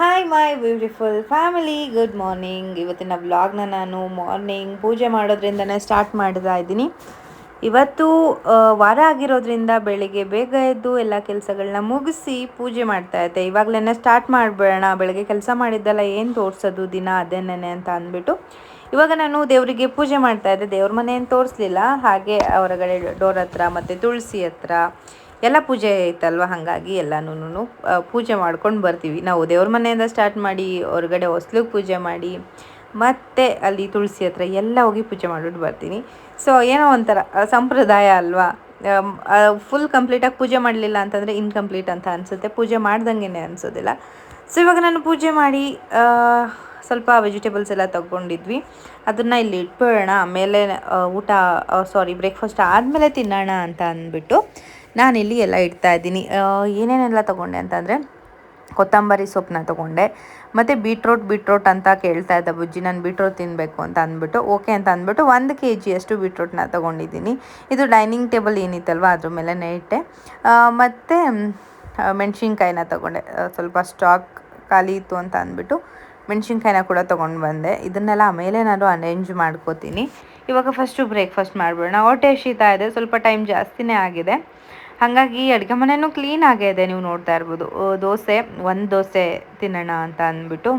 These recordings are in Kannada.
Hi my beautiful family good morning ಇವತ್ತಿನ ವ್ಲಾಗ್ನ ನಾನು ಮಾರ್ನಿಂಗ್ ಪೂಜೆ ಮಾಡೋದ್ರಿಂದನೇ ಸ್ಟಾರ್ಟ್ ಮಾಡ್ತಾ ಇದ್ದೀನಿ. ಇವತ್ತು ವಾರ ಆಗಿರೋದ್ರಿಂದ ಬೆಳಿಗ್ಗೆ ಬೇಗ ಎದ್ದು ಎಲ್ಲ ಕೆಲಸಗಳನ್ನ ಮುಗಿಸಿ ಪೂಜೆ ಮಾಡ್ತಾ ಇದ್ದೆ. ಇವಾಗಲೇ ಸ್ಟಾರ್ಟ್ ಮಾಡಿಬಿಡೋಣ. ಬೆಳಗ್ಗೆ ಕೆಲಸ ಮಾಡಿದ್ದೆಲ್ಲ ಏನು ತೋರಿಸೋದು ದಿನ ಅದೇನೇ ಅಂತ ಅಂದ್ಬಿಟ್ಟು. ಇವಾಗ ನಾನು ದೇವರಿಗೆ ಪೂಜೆ ಮಾಡ್ತಾ ಇದ್ದೆ. ದೇವ್ರ ಮನೆ ಏನು ತೋರಿಸ್ಲಿಲ್ಲ. ಹಾಗೆ ಹೊರಗಡೆ ಡೋರ್ ಹತ್ರ ಮತ್ತು ತುಳಸಿ ಹತ್ರ ಎಲ್ಲ ಪೂಜೆ ಐತಲ್ವ ಹಾಗಾಗಿ ಎಲ್ಲನೂ ಪೂಜೆ ಮಾಡ್ಕೊಂಡು ಬರ್ತೀವಿ. ನಾವು ದೇವ್ರ ಮನೆಯಿಂದ ಸ್ಟಾರ್ಟ್ ಮಾಡಿ, ಹೊರಗಡೆ ಹೊಸ್ಲಿಗೆ ಪೂಜೆ ಮಾಡಿ, ಮತ್ತೆ ಅಲ್ಲಿ ತುಳಸಿ ಹತ್ರ ಎಲ್ಲ ಹೋಗಿ ಪೂಜೆ ಮಾಡಿಬಿಟ್ಟು ಬರ್ತೀನಿ. ಸೊ ಏನೋ ಒಂಥರ ಸಂಪ್ರದಾಯ ಅಲ್ವಾ? ಫುಲ್ ಕಂಪ್ಲೀಟಾಗಿ ಪೂಜೆ ಮಾಡಲಿಲ್ಲ ಅಂತಂದರೆ ಇನ್ಕಂಪ್ಲೀಟ್ ಅಂತ ಅನಿಸುತ್ತೆ. ಪೂಜೆ ಮಾಡ್ದಂಗೆ ಅನಿಸೋದಿಲ್ಲ. ಸೊ ಇವಾಗ ನಾನು ಪೂಜೆ ಮಾಡಿ ಸ್ವಲ್ಪ ವೆಜಿಟೇಬಲ್ಸ್ ಎಲ್ಲ ತಗೊಂಡಿದ್ವಿ. ಅದನ್ನು ಇಲ್ಲಿ ಇಟ್ಬಿಡೋಣ. ಆಮೇಲೆ ಊಟ ಸಾರಿ ಬ್ರೇಕ್ಫಾಸ್ಟ್ ಆದಮೇಲೆ ತಿನ್ನೋಣ ಅಂತ ಅಂದ್ಬಿಟ್ಟು ನಾನಿಲ್ಲಿ ಎಲ್ಲ ಇಡ್ತಾ ಇದ್ದೀನಿ. ಏನೇನೆಲ್ಲ ತೊಗೊಂಡೆ ಅಂತಂದರೆ ಕೊತ್ತಂಬರಿ ಸೊಪ್ಪನ್ನ ತೊಗೊಂಡೆ. ಮತ್ತು ಬೀಟ್ರೋಟ್ ಬೀಟ್ರೋಟ್ ಅಂತ ಕೇಳ್ತಾ ಇದ್ದ ಬುಜ್ಜಿ, ನಾನು ಬೀಟ್ರೋಟ್ ತಿನ್ನಬೇಕು ಅಂತ ಅಂದ್ಬಿಟ್ಟು, ಓಕೆ ಅಂತ ಅಂದ್ಬಿಟ್ಟು ಒಂದು ಕೆ ಜಿಯಷ್ಟು ಬೀಟ್ರೋಟ್ನ ತೊಗೊಂಡಿದ್ದೀನಿ. ಇದು ಡೈನಿಂಗ್ ಟೇಬಲ್ ಏನಿತ್ತಲ್ವ, ಅದ್ರ ಮೇಲೆ ಇಟ್ಟೆ. ಮತ್ತು ಮೆಣಸಿನ್ಕಾಯಿನ ತೊಗೊಂಡೆ. ಸ್ವಲ್ಪ ಸ್ಟಾಕ್ ಖಾಲಿ ಇತ್ತು ಅಂತ ಅಂದ್ಬಿಟ್ಟು ಮೆಣಸಿನ್ಕಾಯಿನ ಕೂಡ ತೊಗೊಂಡು ಬಂದೆ. ಇದನ್ನೆಲ್ಲ ಆಮೇಲೆ ನಾನು ಅರೇಂಜ್ ಮಾಡ್ಕೋತೀನಿ. ಇವಾಗ ಫಸ್ಟು ಬ್ರೇಕ್ಫಾಸ್ಟ್ ಮಾಡಿಬಿಡೋಣ. ಹೊಟ್ಟೆ ಶೀತ ಇದೆ, ಸ್ವಲ್ಪ ಟೈಮ್ ಜಾಸ್ತಿನೇ ಆಗಿದೆ. ಹಾಗಾಗಿ ಅಡುಗೆ ಮನೆಯೂ ಕ್ಲೀನ್ ಆಗಿದೆ ನೀವು ನೋಡ್ತಾ ಇರ್ಬೋದು. ದೋಸೆ, ಒಂದು ದೋಸೆ ತಿನ್ನೋಣ ಅಂತ ಅಂದ್ಬಿಟ್ಟು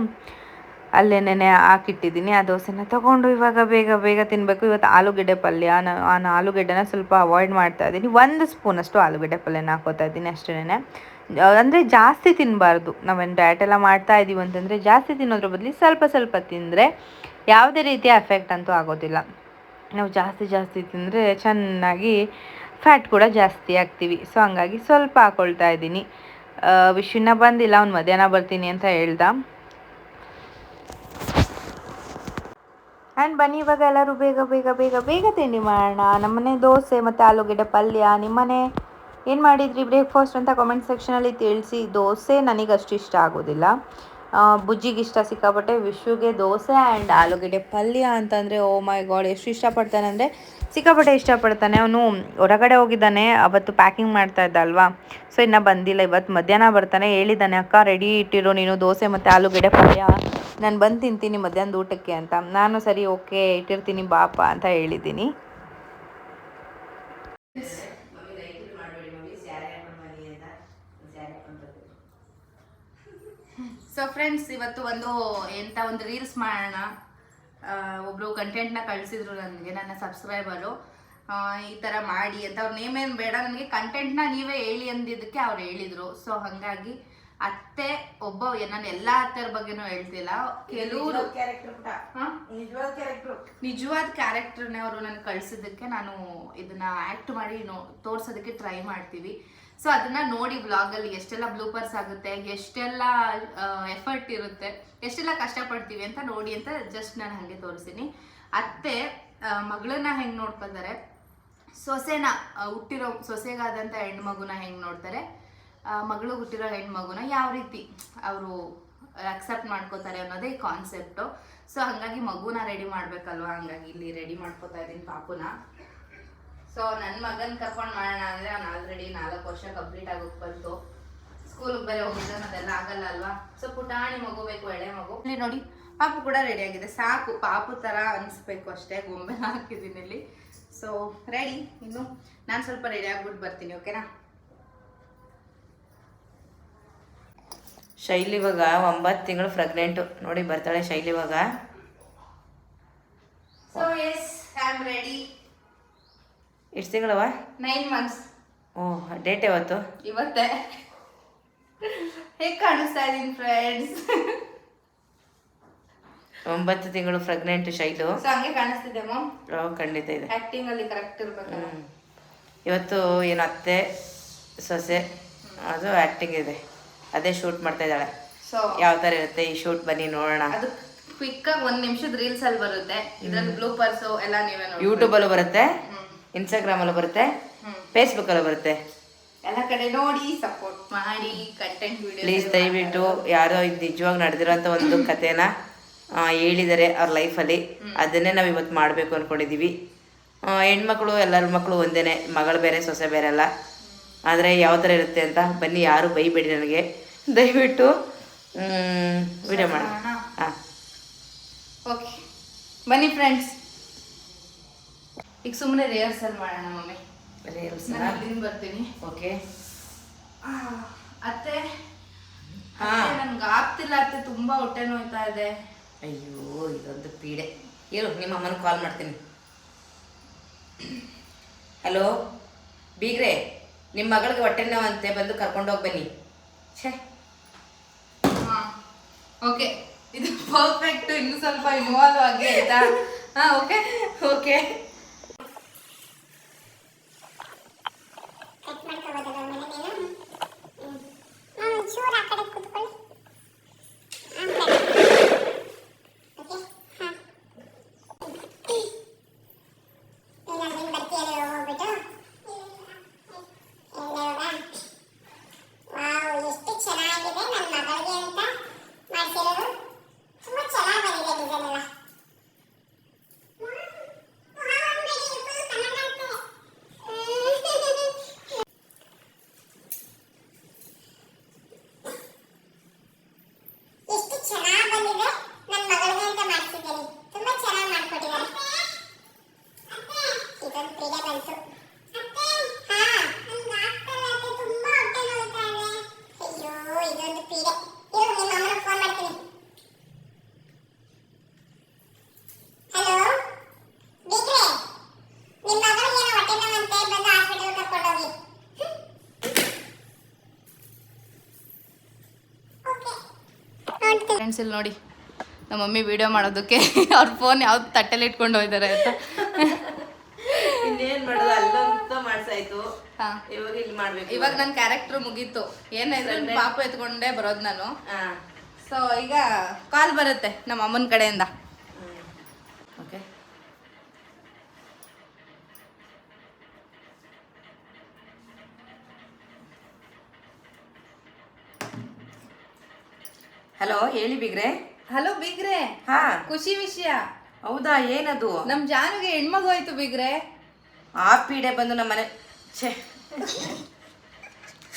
ಅಲ್ಲೇನೇ ಹಾಕಿಟ್ಟಿದ್ದೀನಿ. ಆ ದೋಸೆನ ತಗೊಂಡು ಇವಾಗ ಬೇಗ ಬೇಗ ತಿನ್ನಬೇಕು ಇವತ್ತು ಆಲೂಗಡ್ಡೆ ಪಲ್ಯ ನಾನು ಆಲೂಗೆಡ್ಡೆನ ಸ್ವಲ್ಪ ಅವಾಯ್ಡ್ ಮಾಡ್ತಾ ಇದ್ದೀನಿ. ಒಂದು ಸ್ಪೂನಷ್ಟು ಆಲೂಗಡ್ಡೆ ಪಲ್ಯನ ಹಾಕೋತಾ ಇದ್ದೀನಿ ಅಷ್ಟೇ ಅಂದರೆ ಜಾಸ್ತಿ ತಿನ್ನಬಾರ್ದು ನಾವೇನು ಡಯಟ್ ಎಲ್ಲ ಮಾಡ್ತಾ ಇದ್ದೀವಿ ಅಂತಂದರೆ ಜಾಸ್ತಿ ತಿನ್ನೋದ್ರ ಬದಲು ಸ್ವಲ್ಪ ಸ್ವಲ್ಪ ತಿಂದರೆ ಯಾವುದೇ ರೀತಿಯ ಎಫೆಕ್ಟ್ ಅಂತೂ ಆಗೋದಿಲ್ಲ. ನಾವು ಜಾಸ್ತಿ ಜಾಸ್ತಿ ತಿಂದರೆ ಚೆನ್ನಾಗಿ ಫ್ಯಾಟ್ ಕೂಡ ಜಾಸ್ತಿ ಆಗ್ತೀವಿ ಸೊ ಹಂಗಾಗಿ ಸ್ವಲ್ಪ ಹಾಕೊಳ್ತಾ ಇದ್ದೀನಿ. ವಿಷನ್ನ ಬಂದಿಲ್ಲ ಅವ್ನು ಮಧ್ಯಾಹ್ನ ಬರ್ತೀನಿ ಅಂತ ಹೇಳ್ದ. ಆ್ಯಂಡ್ ಬನ್ನಿ ಇವಾಗ ಎಲ್ಲರೂ ಬೇಗ ಬೇಗ ಬೇಗ ಬೇಗ ತಿಂಡಿ ಮಾಡೋಣ. ನಮ್ಮನೆ ದೋಸೆ ಮತ್ತು ಆಲೂಗೆಡ್ಡೆ ಪಲ್ಯ, ನಿಮ್ಮನೆ ಏನು ಮಾಡಿದ್ರಿ? ಬ್ರೇಕ್ಫಾಸ್ಟ್ ಅಂತ ಕಾಮೆಂಟ್ ಸೆಕ್ಷನಲ್ಲಿ ತಿಳಿಸಿ. ದೋಸೆ ನನಗೆ ಅಷ್ಟು ಇಷ್ಟ ಆಗೋದಿಲ್ಲ. ಬುಜ್ಜಿಗೆ ಇಷ್ಟ ಸಿಕ್ಕಾಪಟ್ಟೆ ವಿಶ್ವಗೆ ದೋಸೆ ಆ್ಯಂಡ್ ಆಲೂಗಡ್ಡೆ ಪಲ್ಯ ಅಂತಂದರೆ ಓ ಮೈ ಗಾಡ್ ಎಷ್ಟು ಇಷ್ಟಪಡ್ತಾನೆ ಅಂದರೆ ಸಿಕ್ಕಾಪಟ್ಟೆ ಇಷ್ಟಪಡ್ತಾನೆ. ಅವನು ಹೊರಗಡೆ ಹೋಗಿದ್ದಾನೆ, ಅವತ್ತು ಪ್ಯಾಕಿಂಗ್ ಮಾಡ್ತಾ ಇದ್ದ ಅಲ್ವಾ? ಸೊ ಇನ್ನೂ ಬಂದಿಲ್ಲ. ಇವತ್ತು ಮಧ್ಯಾಹ್ನ ಬರ್ತಾನೆ. ಹೇಳಿದ್ದಾನೆ ಅಕ್ಕ ರೆಡಿ ಇಟ್ಟಿರೋ, ನೀನು ದೋಸೆ ಮತ್ತು ಆಲೂಗಡ್ಡೆ ಪಲ್ಯ. ನಾನು ಬಂದು ತಿಂತೀನಿ ಮಧ್ಯಾಹ್ನದ ಊಟಕ್ಕೆ ಅಂತ. ನಾನು, ಸರಿ ಓಕೆ ಇಟ್ಟಿರ್ತೀನಿ ಬಾಪ ಅಂತ ಹೇಳಿದ್ದೀನಿ. ಸೊ ಫ್ರೆಂಡ್ಸ್ ಇವತ್ತು ಒಂದು ಎಂತ ಒಂದು ರೀಲ್ಸ್ ಮಾಡೋಣ. ಒಬ್ಬರು ಒಬ್ರು ಕಂಟೆಂಟ್ನ ಕಳಿಸಿದ್ರು ನನಗೆ ನನ್ನ ಸಬ್ಸ್ಕ್ರೈಬರು ಈ ಥರ ಮಾಡಿ ಅಂತ. ಅವ್ರ ನೇಮ್ ಏನು ಬೇಡ ನನಗೆ ಕಂಟೆಂಟ್ನ ನೀವೇ ಹೇಳಿ ಅಂದಿದ್ದಕ್ಕೆ ಅವ್ರು ಹೇಳಿದ್ರು. ಸೊ ಹಾಗಾಗಿ ಅತ್ತೆ ಒಬ್ಬ ನಾನು ಎಲ್ಲ ಅತ್ತೆರ ಬಗ್ಗೆನೂ ಹೇಳ್ತಿಲ್ಲ. ಕೆಲವರು ನಿಜವಾದ ಕ್ಯಾರೆಕ್ಟರ್ನೇ ಅವರು ನನಗೆ ಕಳಿಸಿದ್ದಕ್ಕೆ ನಾನು ಇದನ್ನ ಆಕ್ಟ್ ಮಾಡಿ ನೋ ತೋರ್ಸೋದಕ್ಕೆ ಟ್ರೈ ಮಾಡ್ತೀವಿ. ಸೊ ಅದನ್ನ ನೋಡಿ ವ್ಲಾಗಲ್ಲಿ ಎಷ್ಟೆಲ್ಲ ಬ್ಲೂಪರ್ಸ್ ಆಗುತ್ತೆ, ಎಷ್ಟೆಲ್ಲ ಎಫರ್ಟ್ ಇರುತ್ತೆ, ಎಷ್ಟೆಲ್ಲ ಕಷ್ಟಪಡ್ತೀವಿ ಅಂತ ನೋಡಿ ಅಂತ ಜಸ್ಟ್ ನಾನು ಹಾಗೆ ತೋರಿಸ್ತೀನಿ. ಅತ್ತೆ ಮಗಳನ್ನ ಹೆಂಗೆ ನೋಡ್ಕೊತಾರೆ? ಸೊಸೆನ ಹುಟ್ಟಿರೋ ಸೊಸೆಗಾದಂಥ ಹೆಣ್ಮಗುನ ಹೆಂಗೆ ನೋಡ್ತಾರೆ? ಮಗಳು ಹುಟ್ಟಿರೋ ಹೆಣ್ಮಗುನ ಯಾವ ರೀತಿ ಅವರು ಅಕ್ಸೆಪ್ಟ್ ಮಾಡ್ಕೋತಾರೆ ಅನ್ನೋದೇ ಕಾನ್ಸೆಪ್ಟು ಸೊ ಹಾಗಾಗಿ ಮಗುನ ರೆಡಿ ಮಾಡ್ಬೇಕಲ್ವಾ? ಹಂಗಾಗಿ ಇಲ್ಲಿ ರೆಡಿ ಮಾಡ್ಕೋತಾ ಇದ್ದೀನಿ ಪಾಪುನ. ಸೊ ನನ್ನ ಮಗನ್ ಕರ್ಕೊಂಡು ಮಾಡೋಣ ಅಂದ್ರೆ ಅವ್ನು ಆಲ್ರೆಡಿ ನಾಲ್ಕು ವರ್ಷ ಕಂಪ್ಲೀಟ್ ಆಗೋಕ್ಕೆ ಬಂತು. ಸ್ಕೂಲ್ಗೆ ಬೇರೆ ಹೋಗಿದ್ದಾನೆ ಅದೆಲ್ಲ ಆಗಲ್ಲ ಅಲ್ವಾ? ಸೊ ಪುಟಾಣಿ ಮಗು ಬೇಕು ಎಳೆ ಮಗು. ಇಲ್ಲಿ ನೋಡಿ ಪಾಪು ಕೂಡ ರೆಡಿ ಆಗಿದೆ. ಸಾಕು ಪಾಪು ತರ ಅನಿಸ್ಬೇಕು ಅಷ್ಟೇ ಗೊಂಬೆ ಹಾಕಿದ್ದೀನಿ ಇಲ್ಲಿ. ಸೊ ರೆಡಿ ಇನ್ನು ನಾನು ಸ್ವಲ್ಪ ರೆಡಿ ಆಗ್ಬಿಟ್ಟು ಬರ್ತೀನಿ ಓಕೆನಾ ಶೈಲಿ ಇವಾಗ ಒಂಬತ್ತು ತಿಂಗಳು ಪ್ರೆಗ್ನೆಂಟು ನೋಡಿ ಬರ್ತಾಳೆ ಶೈಲಿ ಇವಾಗ. So yes I am ready ಎಷ್ಟು ತಿಂಗಳವ? ನೈನ್ ಮಂತ್ಸ್ ಓ ಡೇಟ್ ಯಾವತ್ತು? ಇವತ್ತೇ. ಹೇಗೆ ಕಾಣಿಸ್ತಾ ಇದೀನಿ ಫ್ರೆಂಡ್ಸ್ ಒಂಬತ್ತು ತಿಂಗಳು ಪ್ರೆಗ್ನೆಂಟ್ ಶೈಲು. ಸೊ ಹಂಗೆ ಕಾಣಿಸ್ತಿದೆ ಮ್ಯಾಮ್ ಓ, ಖಂಡಿತ ಇದೆ. ಆಕ್ಟಿಂಗ್ ಅಲ್ಲಿ ಕರೆಕ್ಟ್ ಇರ್ಬೇಕಲ್ಲ. ಇವತ್ತು ಏನು ಅತ್ತೆ ಸೊಸೆ ಅದು ಆ್ಯಕ್ಟಿಂಗ್ ಇದೆ. ಅದೇ ಶೂಟ್ ಮಾಡ್ತಾ ಇದ್ದಾಳೆ. ಸೊ ಯಾವ ಥರ ಇರುತ್ತೆ ಈ ಶೂಟ್ ಬನ್ನಿ ನೋಡೋಣ. ಅದು ಕ್ವಿಕ್ ಆಗಿ ಒಂದ್ ನಿಮಿಷದ ರೀಲ್ಸ್ ಅಲ್ಲಿ ಬರುತ್ತೆ. ಇದ್ರಲ್ಲಿ ಬ್ಲೂಪರ್ಸ್ ಎಲ್ಲ ನೀವೇ ನೋಡಿ ಯೂಟ್ಯೂಬಲ್ಲೂ ಬರುತ್ತೆ. ಇನ್ಸ್ಟಾಗ್ರಾಮಲ್ಲೂ ಬರುತ್ತೆ ಫೇಸ್ಬುಕ್ಕಲ್ಲಿ ಬರುತ್ತೆ. ಎಲ್ಲ ಕಡೆ ನೋಡಿ ಸಪೋರ್ಟ್ ಮಾಡಿ ಕಂಟೆಂಟ್ ಪ್ಲೀಸ್ ದಯವಿಟ್ಟು ಯಾರೋ ಇದು ನಿಜವಾಗಿ ನಡೆದಿರೋಂಥ ಒಂದು ಕಥೆನ ಹೇಳಿದರೆ ಹೇಳಿದ್ದಾರೆ ಅವ್ರ ಲೈಫಲ್ಲಿ ಅದನ್ನೇ ನಾವು ಇವತ್ತು ಮಾಡಬೇಕು ಅಂದ್ಕೊಂಡಿದ್ದೀವಿ ಹೆಣ್ಮಕ್ಳು ಎಲ್ಲರ ಮಕ್ಕಳು ಒಂದೇ ಮಗಳು ಬೇರೆ ಸೊಸೆ ಬೇರೆ ಅಲ್ಲ. ಆದರೆ ಯಾವ ಥರ ಇರುತ್ತೆ ಅಂತ ಬನ್ನಿ ಯಾರು ಬೈಬೇಡಿ ನನಗೆ. ದಯವಿಟ್ಟು ವಿಡಿಯೋ ಮಾಡು. ಮಾಡೋಣ? ಹಾಂ. ಓಕೆ ಬನ್ನಿ ಫ್ರೆಂಡ್ಸ್ ಈಗ ಸುಮ್ಮನೆ ರಿಹರ್ಸಲ್ ಮಾಡೋಣ ಮಮ್ಮಿ. ನಾನು ಅಲ್ಲಿಂದ ಬರ್ತೀನಿ. ಓಕೆ ಅತ್ತೆ ಹಾ. ನನ್ಗೆ ಆಗ್ತಿಲ್ಲ ಅತ್ತೆ ತುಂಬಾ ಹೊಟ್ಟೆ ನೋಯ್ತಾ ಇದೆ. ಅಯ್ಯೋ ಇದೊಂದು ಪೀಡೆ. ಹೇಳು ನಿಮ್ಮ ಅಮ್ಮನ ಕಾಲ್ ಮಾಡ್ತೀನಿ. ಹಲೋ ಬೀಗ್ರೆ ನಿಮ್ಮ ಮಗಳಿಗೆ ಹೊಟ್ಟೆ ನೋವಂತೆ ಬಂದು ಕರ್ಕೊಂಡೋಗಿ ಬನ್ನಿ. ಛೇ. ಹಾ. ಓಕೆ ಇದು ಪರ್ಫೆಕ್ಟ್ ಇನ್ನು ಸ್ವಲ್ಪ ಇನ್ವಾಲ್ವ್ ಆಗಿ ಆಯ್ತಾ? ಹಾಂ ಓಕೆ ಓಕೆ ಕಟ್ ಮಾಡ್ಕೋಬೋದಲ್ಲ ಆಮೇಲೆ ನೀನು ಹ್ಮ್. ನಾನು ಒಂಚೂರು ಆ ಕಡೆ ಕೂತ್ಕೊಳ್ಳಿ ಆಮೇಲೆ ಓಕೆ ಹಾಂ ಈಗ ಅಲ್ಲಿಂದ ಬರ್ತೀಯಲ್ಲ ಹೋಗ್ಬಿಟ್ಟು ಎಲ್ಲೋಗ ವಾವ್ ಎಷ್ಟು ಚೆನ್ನಾಗಿದೆ ನನ್ನ ಮಗಳಿಗೆ ಅಂತ ಮಾಡ್ತಿರೋದು ತುಂಬ ಚೆನ್ನಾಗಿ ಬಂದಿದೆ ಡಿಸೈನ್ ಎಲ್ಲ ಎಷ್ಟು ಚೆನ್ನಾಗಿ ಬಂದಿದೆ ನನ್ನ ಮಗಳಿಗೆ ಅಂತ ಮಾಡ್ತಿದ್ದೀನಿ ತುಂಬಾ ಚೆನ್ನಾಗಿ ಮಾಡ್ಕೊಟ್ಟಿದ್ದಾರೆ ಇದೊಂದು ಪೀಡೆ ಬಂತು ಹಾ ತುಂಬಾ ಹೊಟ್ಟೆ ನೋಯ್ತಾ ಇದೆ ಅಯ್ಯೋ ಇದೊಂದು ಪೀಡೆ ಇರು ನಿಮ್ಮ ಅಮ್ಮನ ಫೋನ್ ಮಾಡ್ತೀನಿ ಹಲೋ ಬಿಗ್ರೆ ನಿಮ್ಮ ಮಗಳಿಗೆ ಏನೋ ಹೊಟ್ಟೆ ನೋವಂತೆ ಬಂದು ಹಾಸ್ಪಿಟಲ್ ಕರ್ಕೊಂಡೋಗಿ ಓಕೆ ನೋಡ್ತೀನಿ ಫ್ರೆಂಡ್ಸ್ ಇಲ್ಲಿ ನೋಡಿ ನಮ್ಮ ಮಮ್ಮಿ ವಿಡಿಯೋ ಮಾಡೋದಕ್ಕೆ ಅವ್ರ ಫೋನ್ ಯಾವ್ದು ತಟ್ಟೆಲಿ ಇಟ್ಕೊಂಡು ಹೋಗಿದ್ದಾರೆ ಅಂತ. ಇನ್ನೇನ್ ಮಾಡೋದು ಅಲ್ಲಂತ ಮಾಡ್ಸಾಯ್ತು. ಇವಾಗ ಇಲ್ಲಿ ಮಾಡ್ಬೇಕು. ಇವಾಗ ನನ್ನ ಕ್ಯಾರೆಕ್ಟರ್ ಮುಗೀತು. ಏನಾಯ್ತು ಪಾಪ ಎತ್ಕೊಂಡೇ ಬರೋದು ನಾನು. ಸೊ ಈಗ ಕಾಲ್ ಬರುತ್ತೆ ನಮ್ಮ ಅಮ್ಮನ ಕಡೆಯಿಂದ. ಹಲೋ ಹೇಳಿ ಬಿಗ್ರೆ. ಹಲೋ ಬಿಗ್ರೆ. ಹಾ. ಖುಷಿ ವಿಷಯ. ಹೌದಾ ಏನದು? ನಮ್ ಜಾನುಗೆ ಹೆಣ್ಮಗು ಆಯ್ತು ಬಿಗ್ರೆ. ಆ ಪೀಡೆ ಬಂದು ನಮ್ಮ ಮನೆ ಛೇ.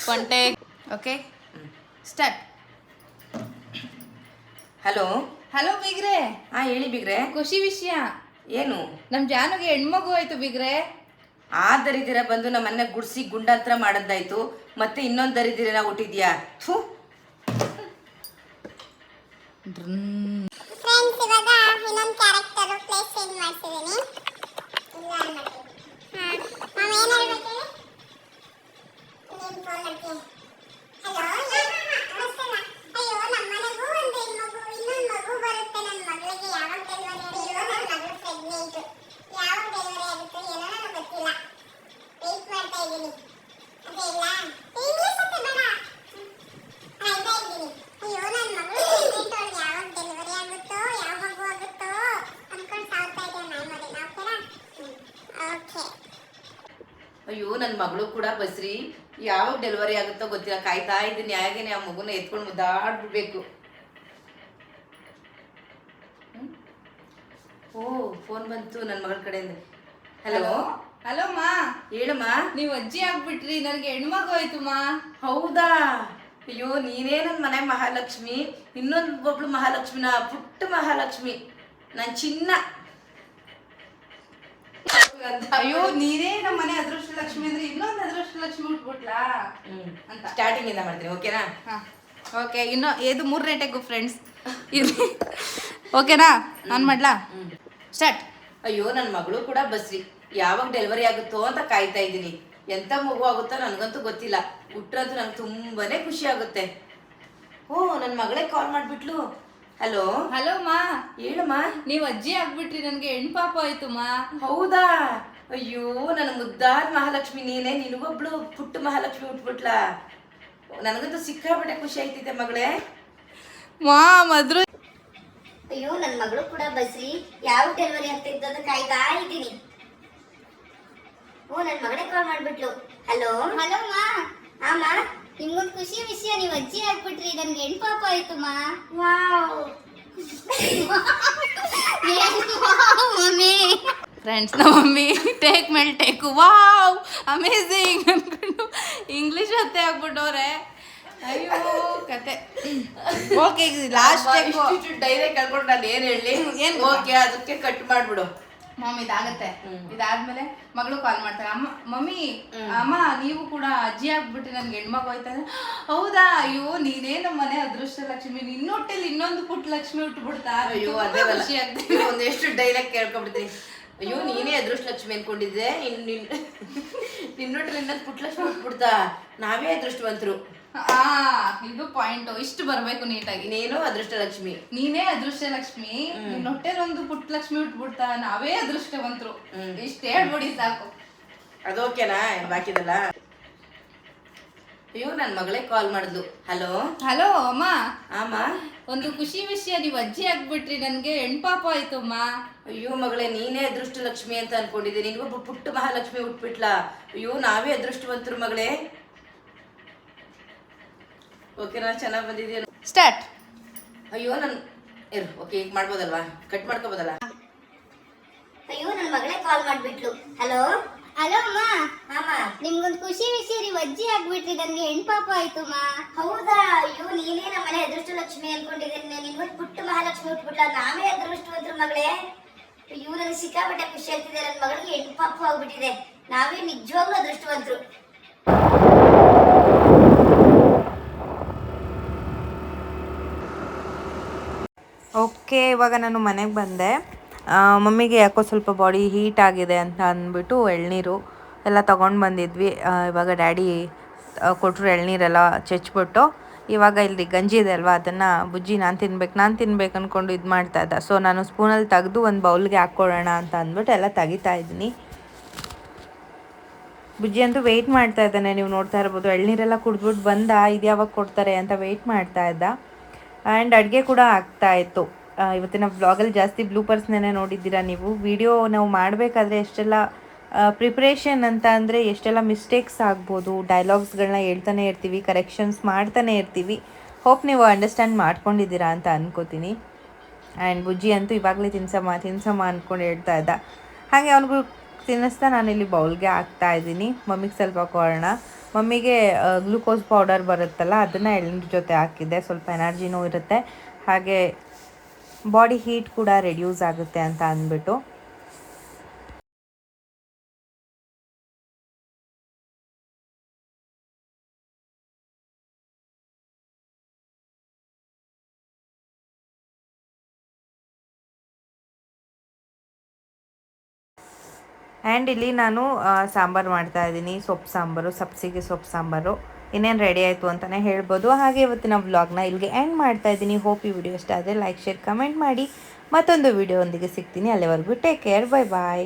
ಒಂಟೆ. ಓಕೆ. ಸ್ಟಾರ್ಟ್. ಹಲೋ. ಹಲೋ ಬಿಗ್ರೆ. ಹಾ ಹೇಳಿ ಬಿಗ್ರೆ. ಖುಷಿ ವಿಷಯ. ಏನು? ನಮ್ ಜಾನುಗೆ ಹೆಣ್ಮಗು ಆಯ್ತು ಬಿಗ್ರೆ. ಆ ದರಿದಿರ ಬಂದು ನಮ್ಮನ್ನ ಗುಡ್ಸಿ ಗುಂಡಾಂತರ ಮಾಡದ್ದಾಯ್ತು. ಮತ್ತೆ ಇನ್ನೊಂದು ದರಿದಿರ ಹುಟ್ಟಿದ್ಯಾ? ಥೂ. ಫ್ರೆಂಡ್ಸ್ ಇವಾಗ ಇನ್ನೊಂದು ಕ್ಯಾರೆಕ್ಟರ್ ಪ್ಲೇಸ್ ಚೇಂಜ್ ಮಾಡ್ತಿದ್ದೀನಿ ಇಲ್ಲ ಮಾಡ್ತೀನಿ ಹಾಂ ಮಾಮ ಏನು ಹೇಳ್ಬೇಕು ನೀನು ಫೋನ್ ಮಾಡ್ತೀನಿ ಹಲೋ ಅಯ್ಯೋ ನಮ್ಮ ಮನೆಗೂ ಒಂದು ಹೆಣ್ಮಗು ಇನ್ನೊಂದು ಮಗು ಬರುತ್ತೆ ನನ್ನ ಮಗಳಿಗೆ ಯಾವಾಗ ಡೆಲಿವರಿ ಅಯ್ಯೋ ನನ್ನ ಮಗಳು ಪ್ರೆಗ್ನೆಂಟ್ ಯಾವಾಗ ಡೆಲಿವರಿ ಆಗುತ್ತೆ ಏನೋ ನನಗೆ ಗೊತ್ತಿಲ್ಲ ವೆಯ್ಟ್ ಮಾಡ್ತಾ ಇದ್ದೀನಿ ಅದೇ ಇಲ್ಲ ಇಂಗ್ಲೀಷ್ ಅಂತ ಬೇಡ ಆಯ್ತಾ ಇದ್ದೀನಿ ಅಯ್ಯೋ ನನ್ನ ಮಗಳು ಪ್ರೆಗ್ನೆಂಟ್ ಅವಳಿಗೆ ಯಾವಾಗ ಡೆಲಿವರಿ ಆಗುತ್ತೋ ಯಾವ ಮಗು ಆಗುತ್ತೋ ಅನ್ಕೊಂಡು ಸಾವ್ತಾ ಇದ್ದೆ ನಾಯಿ ಮಾಡಿ ಓಕೆನಾ ಓಕೆ ಅಯ್ಯೋ ನನ್ನ ಮಗಳು ಕೂಡ ಬಸ್ರಿ ಯಾವಾಗ ಡೆಲಿವರಿ ಆಗುತ್ತೋ ಗೊತ್ತಿಲ್ಲ. ಕಾಯ್ತಾ ಇದ್ದೀನಿ. ಯಾಗೇನೆ ಆ ಮಗುನ ಎತ್ಕೊಂಡು ಮುದ್ದಾಡ್ಬಿಡ್ಬೇಕು? ಓ ಫೋನ್ ಬಂತು ನನ್ನ ಮಗಳ ಕಡೆಯಿಂದ. ಹಲೋ ಹಲೋ ಮಾ. ಹೇಳಮ್ಮ ನೀವ್ ಅಜ್ಜಿ ಆಗ್ಬಿಟ್ರಿ. ನನಗೆ ಹೆಣ್ಮಗು ಆಯ್ತು ಮಾ. ಹೌದಾ? ಅಯ್ಯೋ ನೀನೇ ನನ್ನ ಮನೆ ಮಹಾಲಕ್ಷ್ಮಿ. ಇನ್ನೊಂದು ಒಬ್ಳು ಮಹಾಲಕ್ಷ್ಮಿನ? ಪುಟ್ಟ ಮಹಾಲಕ್ಷ್ಮಿ. ನನ್ನ ಚಿನ್ನ. ಅಯ್ಯೋ ನೀನೇ ನಮ್ಮ ಮನೆ ಅದೃಷ್ಟ ಲಕ್ಷ್ಮಿ ಅಂದ್ರೆ ಇನ್ನೊಂದು ಅದೃಷ್ಟ ಲಕ್ಷ್ಮಿ ಉಟ್ಬಿಟ್ಲಾ ಅಂತ. ಸ್ಟಾರ್ಟಿಂಗ್ ಇಂದ ಮಾಡ್ತೀನಿ ಓಕೆನಾ? ಓಕೆ ಇನ್ನು ಇದು ಮೂರನೇ ಟೆಗು ಫ್ರೆಂಡ್ಸ್ ಇರ್ಲಿ. ಓಕೆನಾ? ನಾನು ಮಾಡ್ಲಾ? ಸ್ಟಾರ್ಟ್ ಅಯ್ಯೋ ನನ್ನ ಮಗಳು ಕೂಡ ಬಸ್ರಿ. ಯಾವಾಗ ಡೆಲಿವರಿ ಆಗುತ್ತೋ ಅಂತ ಕಾಯ್ತಾ ಇದ್ದೀನಿ. ಎಂತ ಮಗು ಆಗುತ್ತೋ ನನಗಂತೂ ಗೊತ್ತಿಲ್ಲ. ಹುಟ್ಟರಂತೂ ನಂಗೆ ತುಂಬಾನೇ ಖುಷಿ ಆಗುತ್ತೆ. ಓ ನನ್ನ ಮಗಳೇ ಕಾಲ್ ಮಾಡಿಬಿಟ್ಲು. ಹಲೋ? ಹಲೋ ಮಾ. ಹೇಳಮ್ಮ. ನೀವ್ ಅಜ್ಜಿ ಆಗ್ಬಿಟ್ರಿ ನನ್ಗೆ ಹೆಣ್ ಪಾಪ ಆಯ್ತು ಮಾ. ಹೌದಾ? ಅಯ್ಯೋ ನನ್ನ ಮುದ್ದಾದ ಮಹಾಲಕ್ಷ್ಮಿ ನೀನೇ ನಿನಗೊಬ್ಳು ಪುಟ್ಟ ಮಹಾಲಕ್ಷ್ಮಿ ಉಟ್ಬಿಟ್ಲಾ ನನಗಂತೂ ಸಿಕ್ಕಾಪಟ್ಟೆ ಖುಷಿ ಆಯ್ತಿದೆ ಮಗಳೇ. ಮಾ ಮದ್ರು. ಅಯ್ಯೋ ನನ್ನ ಮಗಳು ಕೂಡ ಬಸ್ರಿ ಯಾವ ಡೆಲಿವರಿ ಅಂತ ಅಂತ ಕಾಯ್ತಾ ಇದ್ದೀನಿ. ಓ ನನ್ನ ಮಗಳೇ ಕಾಲ್ ಮಾಡ್ಬಿಟ್ಲು. ಹಲೋ? ಹಲೋ ಮಾ. ಆಮ ನಿಮ್ಗೊಂದು ಖುಷಿ ವಿಷಯ ನೀವು ಅಜ್ಜಿ ಆಗ್ಬಿಟ್ರಿ ನನ್ಗೆ ಹೆಣ್ ಪಾಪ ಆಯ್ತು ಮಾ. ಮಮ್ಮಿ. ಫ್ರೆಂಡ್ಸ್ ನಮ್ಮ ಮಮ್ಮಿ ಟೇಕ್ ಮೇಲ್ ಟೇಕ್ ವಾವ್ ಅಮೇಝಿಂಗ್ ಅನ್ಕೊಂಡು ಇಂಗ್ಲೀಷ್ ಅತ್ತೆ ಆಗ್ಬಿಟ್ಟವ್ರೆ. ಅಯ್ಯೋ ಕತೆ. ಓಕೆ ಲಾಸ್ಟ್ ಡೈರೆಕ್ಟ್ ಹೇಳ್ಕೊಂಡು ನಾನು ಏನು ಹೇಳಿ? ಏನು? ಓಕೆ ಅದಕ್ಕೆ ಕಟ್ ಮಾಡ್ಬಿಡು. ಮಮ್ಮಿ ಇದಾಗತ್ತೆ. ಇದಾದ್ಮೇಲೆ ಮಗಳು ಕಾಲ್ ಮಾಡ್ತಾರೆ ಅಮ್ಮ ಮಮ್ಮಿ ಅಮ್ಮ ನೀವು ಕೂಡ ಅಜ್ಜಿ ಆಗ್ಬಿಟ್ಟು ನನ್ಗೆ ಹೆಣ್ಮಗ್ ಹೋಯ್ತಾರೆ ಹೌದಾ? ಅಯ್ಯೋ ನೀನೇ ನಮ್ಮ ಮನೆ ಅದೃಷ್ಟ ಲಕ್ಷ್ಮಿ. ನಿನ್ನ ಹೊಟ್ಟೆಲಿ ಇನ್ನೊಂದು ಪುಟ್ಟ ಲಕ್ಷ್ಮಿ ಹುಟ್ಬಿಡ್ತಾ ಅಯ್ಯೋ ಅದೇ ಖುಷಿ ಆಗ್ತದೆ. ಒಂದೆಷ್ಟು ಡೈಲಾಗ್ ಕೇಳ್ಕೊಂಡ್ಬಿಡ್ತೀನಿ. ಅಯ್ಯೋ ನೀನೇ ಅದೃಷ್ಟ ಲಕ್ಷ್ಮಿ ಅನ್ಕೊಂಡಿದ್ದೆ. ಇನ್ನೊಂದು ನಿನ್ನೊಟ್ಟಲ್ಲಿ ಇನ್ನೊಂದು ಪುಟ್ಲಕ್ಷ್ಮಿ ಉಟ್ಬಿಡ್ತಾ ನಾವೇ ಅದೃಷ್ಟವಂತರು. ಆ ಇದು ಪಾಯಿಂಟ್ ಇಷ್ಟು ಬರ್ಬೇಕು ನೀಟಾಗಿ. ನೀನು ಅದೃಷ್ಟ ಲಕ್ಷ್ಮಿ ನೀನೇ ಅದೃಷ್ಟ ಲಕ್ಷ್ಮಿ ನಿನ್ನ ಹೊಟ್ಟೆಲ್ ಒಂದು ಪುಟ್ಟ ಲಕ್ಷ್ಮಿ ಹುಟ್ಬಿಡ್ತಾ ನಾವೇ ಅದೃಷ್ಟವಂತರು. ಇಷ್ಟ ಹೇಳ್ಬಿಡಿ ಸಾಕು. ಅದೋಕೆನಾ ಬಾಕಿದಲ್ಲ? ಅಯ್ಯೋ ನನ್ನ ಮಗಳೇ ಕಾಲ್ ಮಾಡಿದ್ಲು. ಹಲೋ ಹಲೋ ಅಮ್ಮ. ಅಮ್ಮ ಒಂದು ಖುಷಿ ವಿಷಯ ನೀವು ಅಜ್ಜಿ ಆಗ್ಬಿಟ್ರಿ ನನ್ಗೆ. ಹೆಣ್ಪಾಪ ಆಯ್ತು ಅಮ್ಮ. ಅಯ್ಯೋ ಮಗಳೇ ನೀನೇ ಅದೃಷ್ಟ ಲಕ್ಷ್ಮಿ ಅಂತ ಅನ್ಕೊಂಡಿದ್ದೆ. ಒಬ್ಬ ಪುಟ್ಟ ಮಹಾಲಕ್ಷ್ಮಿ ಹುಟ್ಬಿಟ್ಲಾ ಅಯ್ಯೋ ನಾವೇ ಅದೃಷ್ಟವಂತರು ಮಗಳೇ. ಓಕೆನಾ ಚೆನ್ನಾಗಿ ಬಂದಿದ್ಯಾ ಸ್ಟಾರ್ಟ್ ಅಯ್ಯೋ ನನ್ ಇರು ಓಕೆ ಈಗ ಮಾಡ್ಬೋದಲ್ವಾ? ಕಟ್ ಮಾಡ್ಕೋಬೋದಲ್ಲ? ಅಯ್ಯೋ ನನ್ನ ಮಗಳೇ ಕಾಲ್ ಮಾಡ್ಬಿಟ್ಲು. ಹಲೋ ಹಲೋ ಅಮ್ಮ. ಅಮ್ಮ ನಿಮ್ಗೊಂದು ಖುಷಿ ವಿಷಯ ರೀ ಅಜ್ಜಿ ಆಗ್ಬಿಟ್ರಿ ನನಗೆ ಹೆಣ್ಪಾಪ ಆಯ್ತು ಅಮ್ಮ ಹೌದಾ? ಅಯ್ಯೋ ನೀನೇ ನಮ್ಮ ಮನೆ ಅದೃಷ್ಟ ಲಕ್ಷ್ಮಿ ಅನ್ಕೊಂಡಿದ್ದೀನಿ ನಿನ್ಗೊಂದು ಪುಟ್ಟ ಮಹಾಲಕ್ಷ್ಮಿ ಹುಟ್ಬಿಟ್ಲ. ನಾವೇ ಅದೃಷ್ಟವಂತರು ಮಗಳೇ. ಅಯ್ಯೋ ನನಗೆ ಸಿಕ್ಕಾಪಟ್ಟೆ ಖುಷಿ ಆಗ್ತಿದೆ. ನನ್ನ ಮಗಳಿಗೆ ಹೆಣ್ಪಾಪ ಆಗ್ಬಿಟ್ಟಿದೆ. ನಾವೇ ನಿಜವಾಗ್ಲೂ ಅದೃಷ್ಟವಂತರು. ಓಕೆ, ಇವಾಗ ನಾನು ಮನೆಗೆ ಬಂದೆ. ಮಮ್ಮಿಗೆ ಯಾಕೋ ಸ್ವಲ್ಪ ಬಾಡಿ ಹೀಟ್ ಆಗಿದೆ ಅಂತ ಅಂದ್ಬಿಟ್ಟು ಎಳ್ನೀರು ಎಲ್ಲ ತೊಗೊಂಡು ಬಂದಿದ್ವಿ. ಇವಾಗ ಡ್ಯಾಡಿ ಕೊಟ್ಟರು ಎಳ್ನೀರೆಲ್ಲ ಚೆಚ್ಬಿಟ್ಟು. ಇವಾಗ ಇಲ್ಲಿ ಗಂಜಿ ಇದೆ ಅಲ್ವಾ, ಅದನ್ನು ಬುಜ್ಜಿ ನಾನು ತಿನ್ಬೇಕು ನಾನು ತಿನ್ಬೇಕು ಅಂದ್ಕೊಂಡು ಇದು ಮಾಡ್ತಾ ಇದ್ದ. ಸೊ ನಾನು ಸ್ಪೂನಲ್ಲಿ ತೆಗೆದು ಒಂದು ಬೌಲ್ಗೆ ಹಾಕ್ಕೊಳ್ಳೋಣ ಅಂತ ಅಂದ್ಬಿಟ್ಟು ಎಲ್ಲ ತೆಗಿತಾ ಇದ್ದೀನಿ. ಬುಜ್ಜಿ ಅಂತೂ ವೆಯ್ಟ್ ಮಾಡ್ತಾ ಇದ್ದಾನೆ, ನೀವು ನೋಡ್ತಾ ಇರ್ಬೋದು. ಎಳ್ನೀರೆಲ್ಲ ಕುಡಿದ್ಬಿಟ್ಟು ಬಂದ ಇದು ಯಾವಾಗ ಕೊಡ್ತಾರೆ ಅಂತ ವೆಯ್ಟ್ ಮಾಡ್ತಾ ಇದ್ದ. ಆ್ಯಂಡ್ ಅಡುಗೆ ಕೂಡ ಆಗ್ತಾ ಇತ್ತು. ಇವತ್ತಿನ ವ್ಲಾಗಲ್ಲಿ ಜಾಸ್ತಿ ಬ್ಲೂಪರ್ಸ್ನೇ ನೋಡಿದ್ದೀರಾ ನೀವು? ವಿಡಿಯೋ ನಾವು ಮಾಡಬೇಕಾದ್ರೆ ಎಷ್ಟೆಲ್ಲ ಪ್ರಿಪ್ರೇಷನ್ ಅಂತ ಅಂದರೆ ಎಷ್ಟೆಲ್ಲ ಮಿಸ್ಟೇಕ್ಸ್ ಆಗ್ಬೋದು? ಡೈಲಾಗ್ಸ್ಗಳನ್ನ ಹೇಳ್ತಾನೆ ಇರ್ತೀವಿ ಕರೆಕ್ಷನ್ಸ್ ಮಾಡ್ತಾನೆ ಇರ್ತೀವಿ. ಹೋಪ್ ನೀವು ಅಂಡರ್ಸ್ಟ್ಯಾಂಡ್ ಮಾಡ್ಕೊಂಡಿದ್ದೀರಾ ಅಂತ ಅನ್ಕೋತೀನಿ. ಆ್ಯಂಡ್ ಬುಜ್ಜಿ ಅಂತೂ ಇವಾಗಲೇ ತಿನ್ಸಮ್ಮ ತಿನ್ಸಮ್ಮ ಅಂದ್ಕೊಂಡು ಹೇಳ್ತಾ ಇದ್ದ. ಹಾಗೆ ಅವನಿಗೂ ತಿನ್ನಿಸ್ತಾ ನಾನಿಲ್ಲಿ ಬೌಲ್ಗೆ ಹಾಕ್ತಾ ಇದ್ದೀನಿ. ಮಮ್ಮಿಗೆ ಸ್ವಲ್ಪ ಕೊಡೋಣ. ಮಮ್ಮಿಗೆ ಗ್ಲೂಕೋಸ್ ಪೌಡರ್ ಬರುತ್ತಲ್ಲ, ಅದನ್ನು ಎಳ್ಳಿನ ಜೊತೆ ಹಾಕಿದ್ದೆ. ಸ್ವಲ್ಪ ಎನರ್ಜಿನೂ ಇರುತ್ತೆ. ಹಾಗೆ, ಬಾಡಿ ಹೀಟ್ ಕೂಡ ರೆಡ್ಯೂಸ್ ಆಗುತ್ತೆ ಅಂತ ಅಂದ್ಬಿಟ್ಟು. ಆ್ಯಂಡ್ ಇಲ್ಲಿ ನಾನು ಸಾಂಬಾರು ಮಾಡ್ತಾ ಇದ್ದೀನಿ. ಸೊಪ್ಪು ಸಾಂಬಾರು ಸಬ್ಸಿಗೆ ಸೊಪ್ಪು ಸಾಂಬಾರು. ಇನ್ನೇನು ರೆಡಿ ಆಯಿತು ಅಂತಲೇ ಹೇಳ್ಬೋದು. ಹಾಗೆ ಇವತ್ತಿನ ವ್ಲಾಗ್ನ ಇಲ್ಲಿಗೆ ಎಂಡ್ ಮಾಡ್ತಾ ಇದ್ದೀನಿ. ಹೋಪ್ ಈ ವಿಡಿಯೋ ಇಷ್ಟ ಆದರೆ ಲೈಕ್ ಶೇರ್ ಕಮೆಂಟ್ ಮಾಡಿ. ಮತ್ತೊಂದು ವಿಡಿಯೋ ಒಂದಿಗೆ ಸಿಗ್ತೀನಿ. ಅಲ್ಲಿವರೆಗೂ ಟೇಕ್ ಕೇರ್ ಬೈ ಬಾಯ್